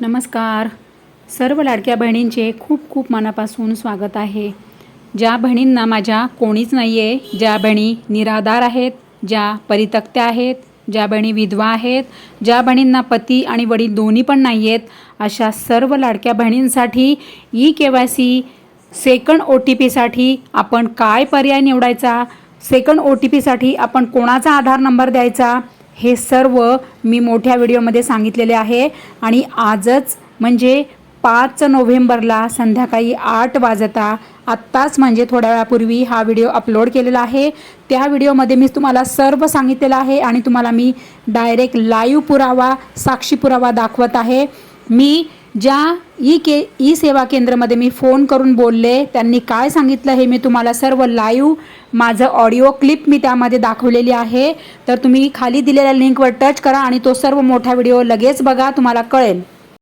नमस्कार. सर्व लाडक्या बहिणींचे खूप खूप मनापासून स्वागत आहे. ज्या बहिणींना माझ्या कोणीच नाही आहे ज्या बहिणी निराधार आहेत ज्या परितक्त्या आहेत ज्या बहिणी विधवा आहेत ज्या बहिणींना पती आणि वडील दोन्ही पण नाही आहेत अशा सर्व लाडक्या बहिणींसाठी E K Y C second O T पीसाठी आपण काय पर्याय निवडायचा? सेकंड ओ टी पीसाठी आपण कोणाचा आधार नंबर द्यायचा? हे सर्व मी मोठ्या व्हिडिओमध्ये सांगितलेले आहे. आणि आजच म्हणजे पाच नोव्हेंबरला संध्याकाळी आठ वाजता आत्ताच म्हणजे थोड्या वेळापूर्वी हा व्हिडिओ अपलोड केलेला आहे. त्या व्हिडिओमध्ये मी तुम्हाला सर्व सांगितलेलं आहे आणि तुम्हाला मी डायरेक्ट लाईव्ह पुरावा साक्षी पुरावा दाखवत आहे. मी ज्या ई के ई सेवा केंद्रामध्ये मी फोन करून बोलले त्यांनी काय सांगितलं हे मी तुम्हाला सर्व लाईव्ह माझं ऑडिओ क्लिप मी त्यामध्ये दाखवलेली आहे. तर तुम्ही खाली दिलेल्या लिंकवर टच करा आणि तो सर्व मोठा व्हिडिओ लगेच बघा तुम्हाला कळेल.